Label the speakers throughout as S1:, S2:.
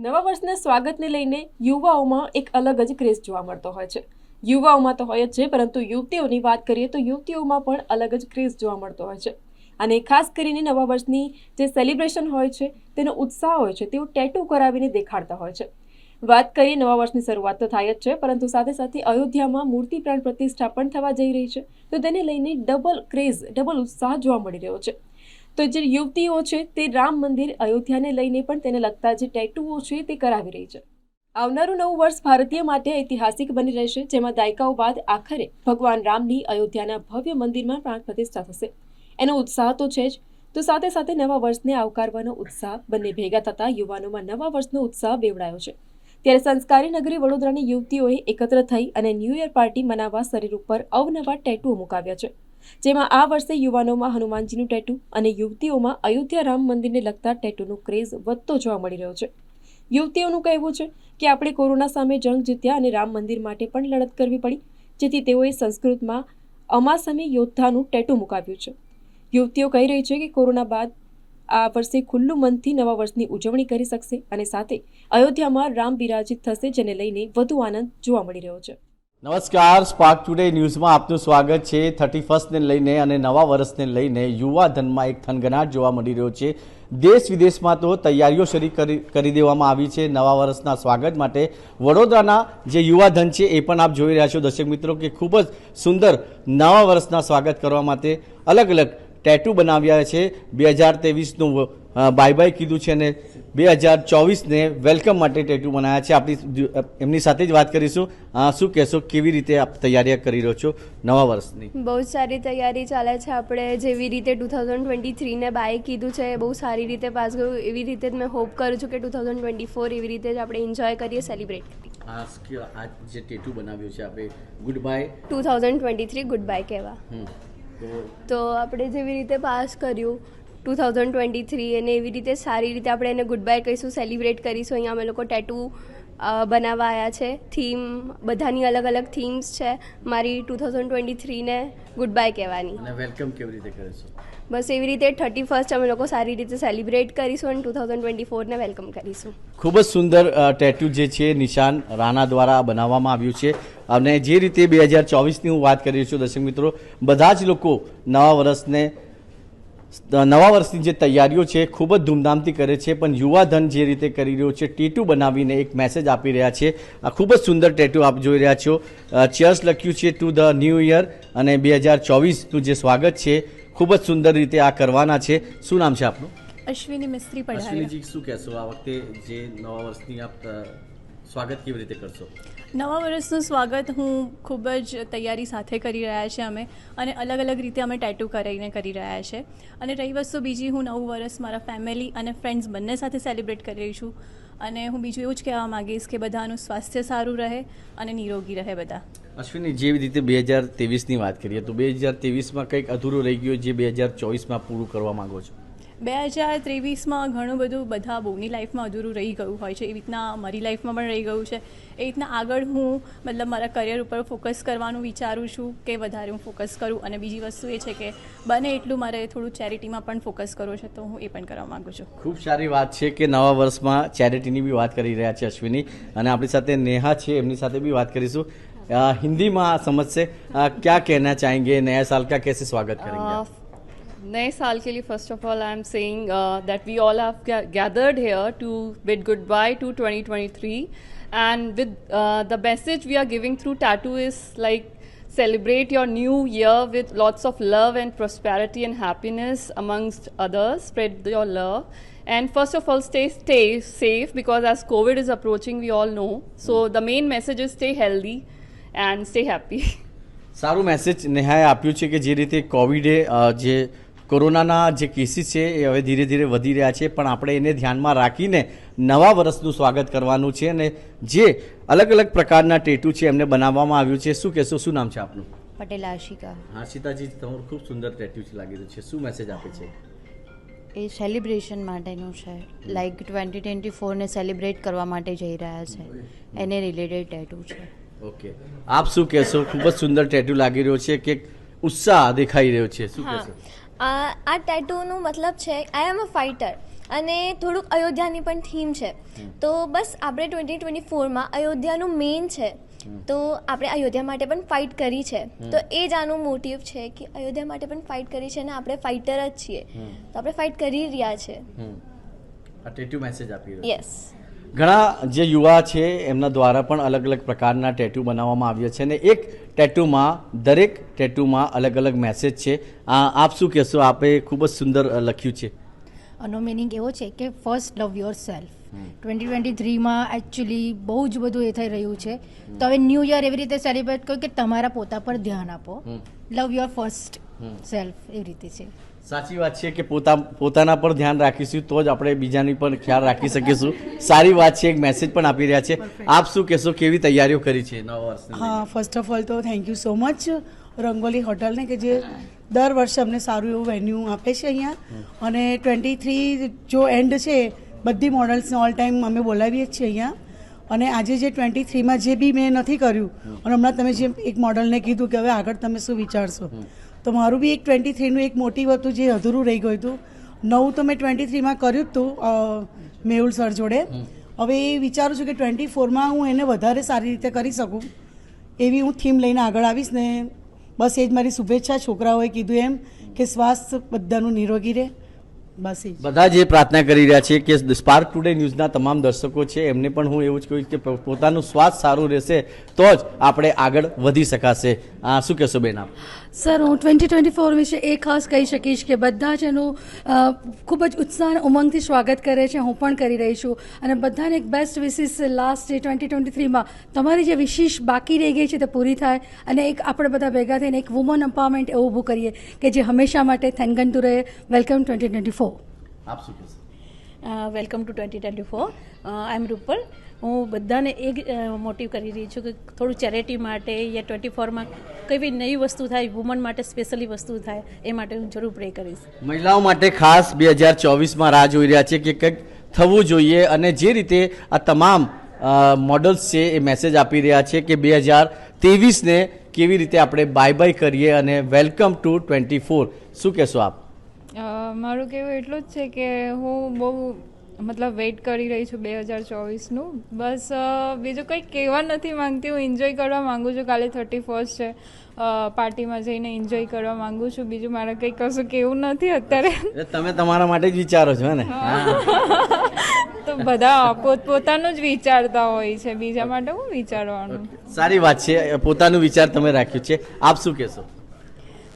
S1: નવા વર્ષના સ્વાગતને લઈને યુવાઓમાં એક અલગ જ ક્રેઝ જોવા મળતો હોય છે. યુવાઓમાં તો હોય જ છે, પરંતુ યુવતીઓની વાત કરીએ તો યુવતીઓમાં પણ અલગ જ ક્રેઝ જોવા મળતો હોય છે. અને ખાસ કરીને નવા વર્ષની જે સેલિબ્રેશન હોય છે, તેનો ઉત્સાહ હોય છે, તેઓ ટેટુ કરાવીને દેખાડતા હોય છે. વાત કરીએ નવા વર્ષની શરૂઆત તો થાય જ છે, પરંતુ સાથે સાથે અયોધ્યામાં મૂર્તિ પ્રાણ પ્રતિષ્ઠા પણ થવા જઈ રહી છે. તો તેને લઈને ડબલ ક્રેઝ, ડબલ ઉત્સાહ જોવા મળી રહ્યો છે. તો જે યુવતીઓ છે તે રામ મંદિર અયોધ્યાને લઈને પણ તેને લગતા જે ટેટુઓ છે તે કરાવી રહી છે. આવનારું નવું વર્ષ ભારતીય માટે ઐતિહાસિક બની રહેશે, જેમાં દાયકાઓ બાદ આખરે ભગવાન રામની અયોધ્યાના ભવ્ય મંદિરમાં પ્રાણ પ્રતિષ્ઠા થશે. એનો ઉત્સાહ તો છે જ, તો સાથે સાથે નવા વર્ષને આવકારવાનો ઉત્સાહ બંને ભેગા થતા યુવાનોમાં નવા વર્ષનો ઉત્સાહ બેવડાયો છે. ત્યારે સંસ્કારી નગરી વડોદરાની યુવતીઓએ એકત્ર થઈ અને ન્યૂ યર પાર્ટી મનાવવા શરીર ઉપર અવનવા ટેટુઓ મુકાવ્યા છે. જેમાં આ વર્ષે યુવાનોમાં હનુમાનજીનું ટેટુ અને યુવતીઓમાં અયોધ્યા રામ મંદિરને લગતા ટેટુનો ક્રેઝ વધતો જોવા મળી રહ્યો છે. યુવતીઓનું કહેવું છે કે આપણે કોરોના સામે જંગ જીત્યા અને રામ મંદિર માટે પણ લડત કરવી પડી, જેથી તેઓએ સંસ્કૃતમાં અમાસમે યોદ્ધાનું ટેટુ મુકાવ્યું છે. યુવતીઓ કહી રહી છે કે કોરોના બાદ આ વર્ષે ખુલ્લું મનથી નવા વર્ષની ઉજવણી કરી શકશે અને સાથે અયોધ્યામાં રામ બિરાજિત થશે, જેને લઈને વધુ આનંદ જોવા મળી રહ્યો છે.
S2: નમસ્કાર સ્પાર્ક ટુડે ન્યૂઝમાં આપનું સ્વાગત છે. થર્ટી ફર્સ્ટને લઈને અને નવા વર્ષને લઈને યુવા ધનમાં એક થનગનાટ જોવા મળી રહ્યો છે. દેશ વિદેશમાં તો તૈયારીઓ શરૂ કરી દેવામાં આવી છે નવા વર્ષના સ્વાગત માટે. વડોદરાના જે યુવા ધન છે એ પણ આપ જોઈ રહ્યા છો. દર્શક મિત્રો, કે ખૂબ જ સુંદર નવા વર્ષના સ્વાગત કરવા માટે અલગ અલગ ટેટુ બનાવ્યા છે. બે હજાર તેવીસનું બાય બાય કીધું છે અને બે હજાર ચોવીસને વેલકમ માટે ટેટુ બનાવ્યા છે. આપણી એમની સાથે જ વાત કરીશું. શું કહેશો? કેવી રીતે આપ તૈયારીઓ કરી રહ્યો છો નવા વર્ષની?
S3: બહુ જ સારી તૈયારી ચાલે છે. આપણે જેવી રીતે ટુ થાઉઝન્ડ ટ્વેન્ટી થ્રીને બાય કીધું છે એ બહુ સારી રીતે પાસ ગયું. એવી રીતે જ મેં હોપ કરું છું કે ટુ થાઉઝન્ડ ટ્વેન્ટી ફોર એવી રીતે જ આપણે એન્જોય કરીએ સેલિબ્રેટ
S2: આ જે ટેટુ બનાવ્યું છે આપણે good bye.
S3: Two thousand twenty three good bye કહેવા.
S2: તો
S3: આપણે જેવી રીતે પાસ કર્યું ટુ થાઉઝન્ડ ટ્વેન્ટી થ્રી અને એવી રીતે સારી રીતે આપણે એને ગુડ બાય કહીશું સેલિબ્રેટ કરીશું. અહીંયા અમે લોકો ટેટુ બનાવવા આવ્યા છે. થીમ બધાની અલગ અલગ થીમ્સ છે. મારી ટુ થાઉઝન્ડ ટ્વેન્ટી થ્રીને ગુડ બાય કહેવાની
S2: વેલકમ કેવી રીતે કરીશું
S3: બસ એવી રીતે થર્ટી ફર્સ્ટ અમે લોકો સારી રીતે સેલિબ્રેટ કરીશું અને ટુ થાઉઝન્ડ ટ્વેન્ટી ફોરને વેલકમ કરીશું.
S2: ખૂબ જ સુંદર ટેટુ જે છે નિશાન રાણા દ્વારા બનાવવામાં આવ્યું છે. અને જે રીતે બે હજાર ચોવીસની હું વાત કરી છું દર્શક મિત્રો બધા જ લોકો નવા વર્ષને નવા વર્ષની જે તૈયારીઓ છે ખૂબ જ ધૂમધામથી કરે છે પણ યુવા ધન જે રીતે કરી રહ્યો છે ટેટુ બનાવીને એક મેસેજ આપી રહ્યા છે. આ ખૂબ જ સુંદર ટેટુ આપ જોઈ રહ્યા છો. ચેર્સ લખ્યું છે ટુ ધ ન્યૂ યર અને બે હજાર ચોવીસનું જે સ્વાગત છે ખૂબ જ સુંદર રીતે આ કરવાના છે. શું નામ છે આપનું?
S4: અશ્વિની મિસ્ત્રી
S2: અશ્વિનીજી શું કહેશો? આ વખતે જે નવા વર્ષની આપ સ્વાગત કેવી રીતે કરશો?
S4: નવા વર્ષનું સ્વાગત હું ખૂબ જ તૈયારી સાથે કરી રહ્યા છે અમે અને અલગ અલગ રીતે અમે ટેટુ કરીને કરી રહ્યા છે. અને રહી વસ્તુ બીજી, હું નવું વર્ષ મારા ફેમિલી અને ફ્રેન્ડ્સ બંને સાથે સેલિબ્રેટ કરી રહી છું. અને હું બીજું એવું જ કહેવા માગીશ કે બધાનું સ્વાસ્થ્ય સારું રહે અને નિરોગી રહે બધા.
S2: અશ્વિની જેવી રીતે બે હજાર તેવીસની વાત કરીએ, તો બે હજાર તેવીસમાં કંઈક અધૂરું રહી ગયું જે બે હજાર ચોવીસમાં પૂરું કરવા માગો છો?
S4: બે હજાર ત્રેવીસમાં ઘણું બધું બધા બહુની લાઈફમાં અધૂરું રહી ગયું હોય છે. એ રીતના મારી લાઈફમાં પણ રહી ગયું છે. એ રીતના આગળ હું મતલબ મારા કરિયર ઉપર ફોકસ કરવાનું વિચારું છું કે વધારે હું ફોકસ કરું. અને બીજી વસ્તુ એ છે કે બને એટલું મારે થોડું ચેરિટીમાં પણ ફોકસ કરવો છે તો હું એ પણ કરવા માગું છું.
S2: ખૂબ સારી વાત છે કે નવા વર્ષમાં ચેરિટીની બી વાત કરી રહ્યા છે અશ્વિની. અને આપણી સાથે નેહા છે એમની સાથે બી વાત કરીશું. હિન્દીમાં સમજશે. ક્યાં કહેના ચાહેંગે? નયા સાલ કા કેસે સ્વાગત કરેંગે
S5: नए साल के लिए first of all I am saying that we all have gathered here to bid goodbye to 2023 and with uh, the message we are giving through tattoo is like celebrate your new year with lots of love and prosperity and happiness amongst others spread your love and first of all stay stay safe because as covid is approaching we all know so the main message is stay healthy and stay happy
S2: સારું message નેહાએ આપ્યું છે કે જે રીતે કોવિડે અ, જે કોરોનાના જે cases છે એ હવે ધીરે ધીરે વધી રહ્યા છે પણ આપણે એને ધ્યાનમાં રાખીને નવા વર્ષનું સ્વાગત કરવાનું છે અને જે અલગ અલગ પ્રકારના ટેટુ છે એમને બનાવવામાં આવ્યું છે. શું કહેશો? શું નામ છે આપનું?
S6: પટેલ આશિકા.
S2: હર્ષિતાજી તમારું ખૂબ સુંદર ટેટુ લાગી રહ્યું છે. શું મેસેજ આપે છે?
S6: એ સેલિબ્રેશન માટેનું છે. લાઈક ટ્વેન્ટી ટ્વેન્ટી ફોરને સેલિબ્રેટ કરવા માટે જઈ રહ્યા છે. એને રિલેટેડ ટેટુ છે.
S2: ઓકે આપ શું કહેશો? ખૂબ જ સુંદર ટેટુ લાગી રહ્યો છે કે ઉત્સાહ દેખાઈ રહ્યો છે. શું કહેશો?
S7: આ આ ટેટુનો મતલબ છે આઈ એમ અ ફાઇટર અને થોડુંક અયોધ્યાની પણ થીમ છે. તો બસ આપણે ટ્વેન્ટી ટ્વેન્ટી ફોરમાં અયોધ્યાનું મેઇન છે. તો આપણે અયોધ્યા માટે પણ ફાઇટ કરી છે. તો એ જ આનું મોટિવ છે કે અયોધ્યા માટે પણ ફાઇટ કરી છે અને આપણે ફાઇટર જ છીએ. તો આપણે ફાઇટ કરી રહ્યા છે.
S2: આ ટેટુ મેસેજ આપી
S7: યસ
S2: ઘણા જે યુવા છે એમના દ્વારા પણ અલગ અલગ પ્રકારના ટેટુ બનાવવામાં આવ્યા છે અને એક ટેટુમાં દરેક ટેટુમાં અલગ અલગ મેસેજ છે. આ આપ શું કહેશો? આપે ખૂબ જ સુંદર લખ્યું છે.
S8: આનો મિનિંગ એવો છે કે first love yourself twenty twenty થ્રીમાં actually બહુ જ બધું એ થઈ રહ્યું છે. તો હવે ન્યૂ યર એવી રીતે સેલિબ્રેટ કરો કે તમારા પોતા પર ધ્યાન આપો. લવ યોર ફર્સ્ટ સેલ્ફ એવી રીતે છે.
S2: સાચી વાત છે કે પોતા પોતાના પર ધ્યાન રાખીશું તો જ આપણે બીજાની પણ ખ્યાલ રાખી શકીશું. સારી વાત છે એક મેસેજ પણ આપી રહ્યા છે. આપ શું કહેશો? કેવી તૈયારીઓ કરી છે નવા વર્ષની
S9: હા ફર્સ્ટ ઓફ ઓલ તો thank you so much Rangoli હોટલને કે જે દર વર્ષે અમને સારું એવું વેન્યુ આપે છે અહીંયા. અને ટ્વેન્ટી થ્રી જો એન્ડ છે બધી મોડલ્સને ઓલ ટાઈમ અમે બોલાવીએ જ છીએ અહીંયા. અને આજે જે ટ્વેન્ટી થ્રીમાં જે બી મેં નથી કર્યું અને હમણાં તમે જે એક મોડલને કીધું કે હવે આગળ તમે શું વિચારશો? તો મારું બી એક ટ્વેન્ટી થ્રીનું એક મોટિવ હતું જે અધૂરું રહી ગયું હતું. નવું તો મેં ટ્વેન્ટી થ્રીમાં કર્યું જ હતું મેહુલ સર જોડે. હવે એ વિચારું છું કે ટ્વેન્ટી ફોરમાં હું એને વધારે સારી રીતે કરી શકું. એવી હું થીમ લઈને આગળ આવીશ ને બસ એ જ મારી શુભેચ્છા છોકરાઓએ કીધું એમ કે સ્વાસ્થ્ય બધાનું નિરોગી રહે. બસ એ
S2: બધા જે પ્રાર્થના કરી રહ્યા છે કે સ્પાર્ક ટુડે ન્યૂઝના તમામ દર્શકો છે એમને પણ હું એવું જ કહીશ કે પોતાનું સ્વાસ્થ્ય સારું રહેશે તો જ આપણે આગળ વધી શકાશે. આ શું કહેશો બેન આપ?
S10: સર હું ટ્વેન્ટી ટ્વેન્ટી ફોર વિશે એ ખાસ કહી શકીશ કે બધા જ એનું ખૂબ જ ઉત્સાહ અને ઉમંગથી સ્વાગત કરે છે હું પણ કરી રહી છું. અને બધાને એક best wishes last day twenty twenty થ્રીમાં તમારી જે વિશિષ બાકી રહી ગઈ છે તે પૂરી થાય અને એક આપણે બધા ભેગા થઈને એક વુમન એમ્પાવરમેન્ટ એવું ઊભું કરીએ કે જે હંમેશા માટે થેનગનતું રહે. Welcome
S2: twenty twenty four
S11: welcome to twenty twenty four I am Rupal હું બધાને એ મોટિવ કરી રહી છું કે થોડું ચેરિટી માટે યા ટ્વેન્ટી ફોરમાં કઈ બી નવી વસ્તુ થાય વુમન માટે સ્પેશિયલી વસ્તુ થાય એ માટે હું જરૂર પ્રે કરીશ.
S2: મહિલાઓ માટે ખાસ બે હજાર ચોવીસમાં રાહ જોઈ રહ્યા છે કે કંઈક થવું જોઈએ અને જે રીતે આ તમામ મોડલ્સ છે એ મેસેજ આપી રહ્યા છે કે બે હજાર ત્રેવીસને કેવી રીતે આપણે બાય બાય કરીએ અને વેલકમ ટુ ટ્વેન્ટી ફોર શું કહેશો આપ?
S12: મારું કહેવું એટલું જ છે કે હું બહુ મતલબ વેઇટ કરી રહી છું બે હજાર ચોવીસનું. બસ બીજું કંઈ કહેવા નથી માંગતી. હું એન્જોય કરવા માંગુ છું. કાલે થર્ટી ફર્સ્ટ છે પાર્ટીમાં જઈને એન્જોય કરવા માંગુ છું. બીજું મારે કંઈ કશું કેવું નથી અત્યારે.
S2: તમે તમારા માટે જ વિચારો છો ને?
S12: તો બધા પોતપોતાનું જ વિચારતા હોય છે. બીજા માટે હું વિચારવાનું?
S2: સારી વાત છે. પોતાનું વિચાર તમે રાખ્યું છે. આપ શું કહેશો?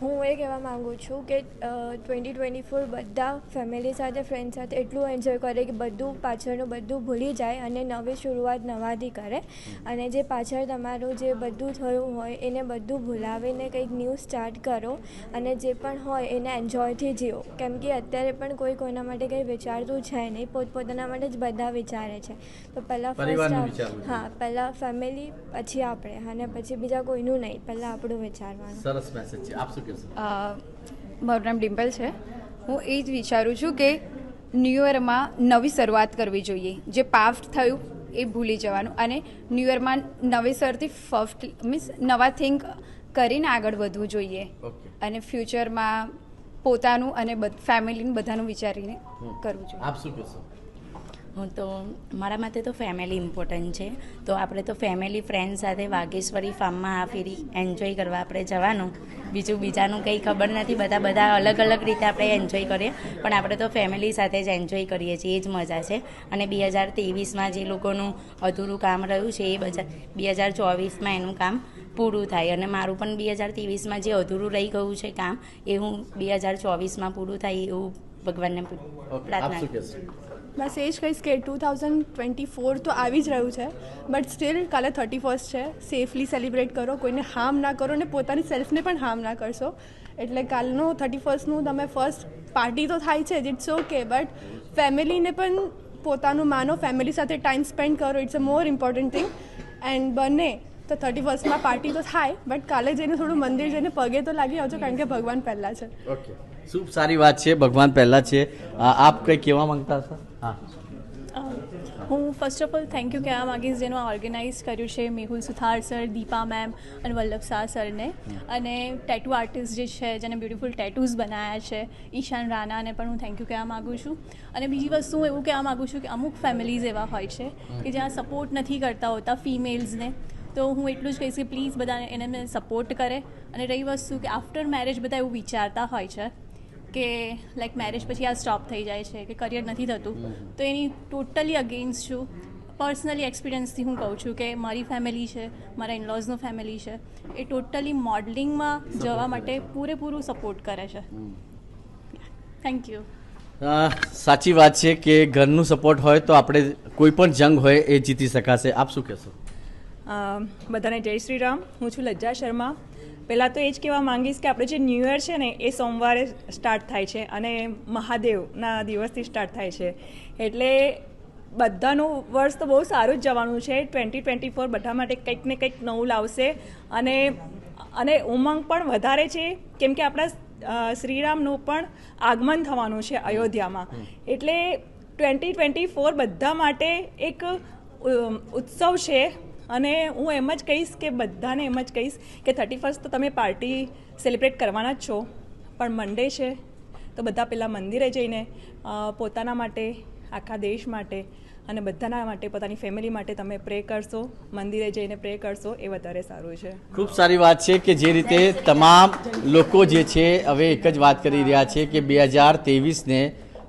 S7: હું એ કહેવા માગું છું કે ટ્વેન્ટી ટ્વેન્ટી ફોર બધા ફેમિલી સાથે ફ્રેન્ડ સાથે એટલું એન્જોય કરે કે બધું પાછળનું બધું ભૂલી જાય અને નવી શરૂઆત નવાથી કરે. અને જે પાછળ તમારું જે બધું થયું હોય એને બધું ભૂલાવીને કંઈક ન્યૂ સ્ટાર્ટ કરો અને જે પણ હોય એને એન્જોયથી જીવો. કેમ કે અત્યારે પણ કોઈ કોઈના માટે કંઈ વિચારતું છે નહીં પોતપોતાના માટે જ બધા વિચારે છે. તો પહેલાં ફર્સ્ટ હા પહેલાં ફેમિલી પછી આપણે અને પછી બીજા કોઈનું નહીં પહેલાં આપણું વિચારવાનું.
S2: સરસ મેસેજ છે.
S13: મારું નામ ડિમ્પલ છે. હું એ જ વિચારું છું કે ન્યૂ યરમાં નવી શરૂઆત કરવી જોઈએ. જે પાસ્ટ થયું એ ભૂલી જવાનું અને ન્યૂ યરમાં નવેસરથી ફર્સ્ટ મીન્સ નવા થિંક કરીને આગળ વધવું જોઈએ. અને ફ્યુચરમાં પોતાનું અને ફેમિલીનું બધાનું વિચારીને કરવું જોઈએ.
S2: આપ શું કહેશો?
S6: હું તો મારા માટે તો ફેમિલી ઇમ્પોર્ટન્ટ છે. તો આપણે તો ફેમિલી ફ્રેન્ડ સાથે વાઘેશ્વરી ફાર્મમાં આ ફેરી એન્જોય કરવા આપણે જવાનું. બીજું બીજાનું કંઈ ખબર નથી બધા બધા અલગ અલગ રીતે આપણે એન્જોય કરીએ. પણ આપણે તો ફેમિલી સાથે જ એન્જોય કરીએ છીએ એ જ મજા છે. અને બે હજાર ત્રેવીસમાં જે લોકોનું અધૂરું કામ રહ્યું છે એ બધા બે હજાર ચોવીસમાં એનું કામ પૂરું થાય. અને મારું પણ બે હજાર ત્રેવીસમાં જે અધૂરું રહી ગયું છે કામ એ હું બે હજાર ચોવીસમાં પૂરું થાય એવું ભગવાનને પ્રાર્થના
S4: બસ એ જ કહીશ કે ટુ થાઉઝન્ડ ટ્વેન્ટી ફોર તો આવી જ રહ્યું છે, બટ સ્ટીલ કાલે થર્ટી ફર્સ્ટ છે. સેફલી સેલિબ્રેટ કરો, કોઈને હાર્મ ના કરો ને પોતાની સેલ્ફને પણ હાર્મ ના કરશો. એટલે કાલનું થર્ટી ફર્સ્ટનું તમે ફર્સ્ટ પાર્ટી તો થાય છે, જ ઇટ્સ ઓકે બટ ફેમિલીને પણ પોતાનું માનો ફેમિલી સાથે ટાઈમ સ્પેન્ડ કરો it's a more important thing and બને તો થર્ટી ફર્સ્ટમાં પાર્ટી તો થાય બટ કાલે જઈને થોડું મંદિર જઈને પગે તો લાગી આવજો, કારણ કે ભગવાન પહેલાં છે.
S2: ઓકે શું સારી વાત છે? ભગવાન પહેલાં છે. આપ કંઈ કહેવા માંગતા હતા હા.
S4: First of all thank you કહેવા માગીશ જેનું ઓર્ગેનાઇઝ કર્યું છે મેહુલ સુથાર સર દીપા મેમ અને વલ્લભ શાહ સરને અને ટેટુ આર્ટિસ્ટ જે છે, જેને બ્યુટિફુલ ટેટુઝ બનાવ્યા છે, ઈશાન રાણાને પણ હું થેન્ક યુ કહેવા માગું છું. અને બીજી વસ્તુ હું એવું કહેવા માગું છું કે અમુક ફેમિલીઝ એવા હોય છે કે જ્યાં સપોર્ટ નથી કરતા હોતા ફિમેલ્સને તો હું એટલું જ કહીશ કે પ્લીઝ બધાને એને સપોર્ટ કરે. અને રહી વસ્તુ કે આફ્ટર મેરેજ બધા એવું વિચારતા હોય છે. કે લાઈક મેરેજ પછી આ સ્ટોપ થઈ જાય છે કે કરિયર નથી થતું. તો એની ટોટલી અગેન્સ્ટ છું. પર્સનલી એક્સપિરિયન્સથી હું કહું છું કે મારી ફેમિલી છે મારા ઇનલોઝનું ફેમિલી છે એ ટોટલી મોડલિંગમાં જવા માટે પૂરેપૂરું સપોર્ટ કરે છે. થેન્ક યુ
S2: સાચી વાત છે કે ઘરનું સપોર્ટ હોય તો આપણે કોઈ પણ જંગ હોય એ જીતી શકાશે. આપ શું કહેશો?
S14: બધાને જય શ્રી રામ. હું છું લજ્જા શર્મા. પહેલાં તો એ જ કહેવા માંગીશ કે આપણે જે ન્યૂ યર છે ને એ સોમવારે સ્ટાર્ટ થાય છે અને મહાદેવના દિવસથી સ્ટાર્ટ થાય છે. એટલે બધાનું વર્ષ તો બહુ સારું જ જવાનું છે. ટ્વેન્ટી ટ્વેન્ટી ફોર બધા માટે કંઈક ને કંઈક નવું લાવશે. અને અને ઉમંગ પણ વધારે છે કેમ કે આપણા શ્રીરામનું પણ આગમન થવાનું છે અયોધ્યામાં. એટલે ટ્વેન્ટી ટ્વેન્ટી ફોર બધા માટે એક ઉત્સવ છે. અને હું એમ જ કહીશ કે બધાને એમ જ કહીશ કે થર્ટી ફર્સ્ટ તો તમે પાર્ટી સેલિબ્રેટ કરવાના જ છો. પણ મંડે છે, તો બધા પહેલાં મંદિરે જઈને પોતાના માટે, આખા દેશ માટે અને બધાના માટે, પોતાની ફેમિલી માટે તમે પ્રે કરશો, મંદિરે જઈને પ્રે કરશો એ વધારે સારું છે.
S2: ખૂબ સારી વાત છે કે જે રીતે તમામ લોકો જે છે, હવે એક જ વાત કરી રહ્યા છે કે બે હજાર તેવીસને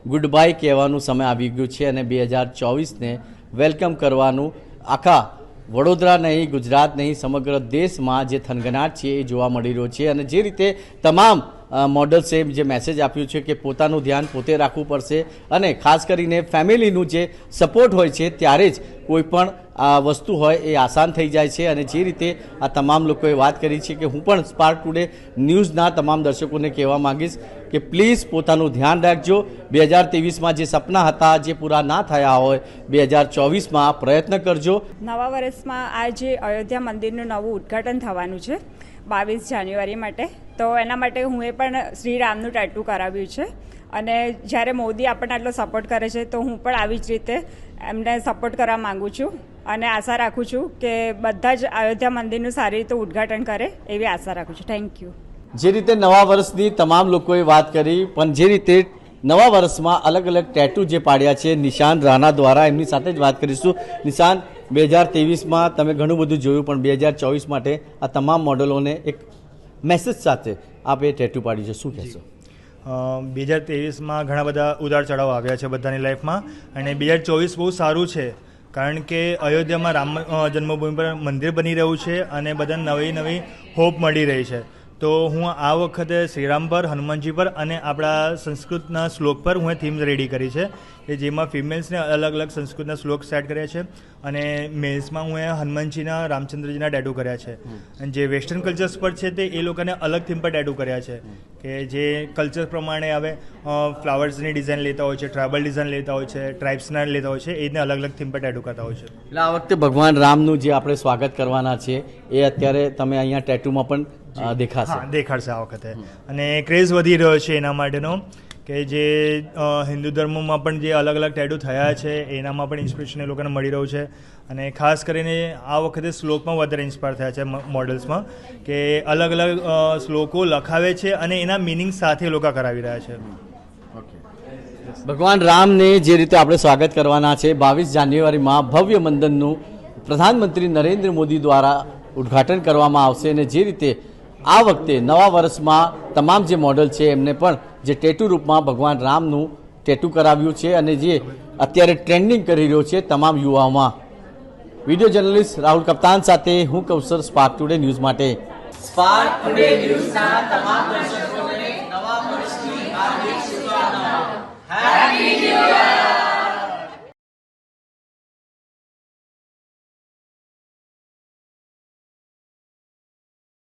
S2: ગુડ બાય કહેવાનું સમય આવી ગયું છે અને બે હજાર ચોવીસને વેલકમ કરવાનું આખા વડોદરા નહીં, ગુજરાત નહીં, સમગ્ર દેશમાં જે થનગનાટ છે એ જોવા મળી રહ્યો છે અને જે રીતે તમામ મોડલ્સે જે મેસેજ આપ્યું છે કે પોતાનું ધ્યાન પોતે રાખવું પડશે અને ખાસ કરીને ફેમિલીનું જે સપોર્ટ હોય છે ત્યારે જ કોઈ પણ આ વસ્તુ હોય એ આસાન થઈ જાય છે અને જે રીતે આ તમામ લોકોએ વાત કરી છે કે હું પણ સ્પાર્ક ટુડે ન્યૂઝના તમામ દર્શકોને કહેવા માંગીશ કે પ્લીઝ પોતાનું ધ્યાન રાખજો. બે હજાર ત્રેવીસમાં જે સપના હતા, જે પૂરા ના થયા હોય, બે હજાર ચોવીસમાં પ્રયત્ન કરજો.
S14: નવા વર્ષમાં આ જે અયોધ્યા મંદિરનું નવું ઉદ્ઘાટન થવાનું છે. બાવીસ જાન્યુઆરી માટે. તો એના માટે હું એ પણ શ્રીરામનું ટેટુ કરાવ્યું છે. અને જ્યારે મોદી આપણને આટલો સપોર્ટ કરે છે, તો હું પણ આવી જ રીતે એમને સપોર્ટ કરવા માગું છું. અને આશા રાખું છું કે બધા જ અયોધ્યા મંદિરનું સારી રીતે ઉદ્ઘાટન કરે એવી આશા રાખું છું. થેન્ક યુ
S2: જે રીતે નવા વર્ષની તમામ લોકોએ વાત કરી, પણ જે રીતે નવા વર્ષમાં અલગ અલગ ટેટુ જે પાડ્યા છે, નિશાન રાણા દ્વારા, એમની સાથે જ વાત કરીશું. નિશાન બે હજાર ત્રેવીસમાં તમે ઘણું બધું જોયું, પણ બે હજાર ચોવીસ માટે આ તમામ મોડલોને એક મેસેજ સાથે આપે ટેટુ પાડી છે. શું કહેશો?
S15: બે હજાર ત્રેવીસમાં ઘણા બધા ઉદાર ચઢાવ આવ્યા છે બધાની લાઈફમાં અને બે હજાર ચોવીસ બહુ સારું છે, કારણ કે અયોધ્યામાં રામ જન્મભૂમિ પર મંદિર બની રહ્યું છે અને બધાને નવી નવી હોપ મળી રહી છે. તો હું આ વખતે શ્રીરામ પર હનુમાનજી પર અને આપણા સંસ્કૃતના શ્લોક પર હું થીમ્સ રેડી કરી છે કે જેમાં ફિમેલ્સને અલગ અલગ સંસ્કૃતના શ્લોક સેટ કર્યા છે અને મેલ્સમાં હું એ હનુમાનજીના રામચંદ્રજીના ટેટુ કર્યા છે. અને જે વેસ્ટર્ન કલ્ચર્સ પર છે તે એ લોકોને અલગ થીમ પર ટેટુ કર્યા છે. કે જે કલ્ચર પ્રમાણે હવે ફ્લાવર્સની ડિઝાઇન લેતા હોય છે ટ્રાઇબલ ડિઝાઇન લેતા હોય છે ટ્રાઇબ્સના લેતા હોય છે એને અલગ અલગ થીમ પર ટેટુ કરતા હોય છે.
S2: એટલે આ વખતે ભગવાન રામનું જે આપણે સ્વાગત કરવાના છે એ અત્યારે તમે અહીંયા ટેટુમાં પણ દેખાશે.
S15: હા દેખાડશે આ વખતે. અને ક્રેઝ વધી રહ્યો છે એના માટેનો કે જે હિન્દુ ધર્મમાં પણ જે અલગ અલગ ટેટુ થયા છે એનામાં પણ ઇન્સ્પિરેશન એ લોકોને મળી રહ્યું છે. અને ખાસ કરીને આ વખતે શ્લોકમાં વધારે ઇન્સ્પાયર થયા છે મોડલ્સમાં કે અલગ અલગ શ્લોકો લખાવે છે અને એના મિનિંગ સાથે લોકો કરાવી રહ્યા છે.
S2: ભગવાન રામને જે રીતે આપણે સ્વાગત કરવાના છે બાવીસ જાન્યુઆરીમાં ભવ્ય મંદનનું પ્રધાનમંત્રી નરેન્દ્ર મોદી દ્વારા ઉદ્ઘાટન કરવામાં આવશે અને જે રીતે આ વખતે નવા વર્ષમાં તમામ જે મોડલ છે, એમને પણ જે ટેટુ રૂપમાં ભગવાન રામનું ટેટુ કરાવ્યું છે અને જે અત્યારે ટ્રેન્ડિંગ કરી રહ્યો છે તમામ યુવાઓમાં. વીડિયો જર્નલિસ્ટ રાહુલ કપ્તાન સાથે હું કૌશલ સ્પાર્ક ટુડે ન્યૂઝ માટે. સ્પાર્ક ટુડે ન્યૂઝના તમામ દર્શકોને નવા વર્ષની હાર્દિક શુભકામનાઓ. Happy new year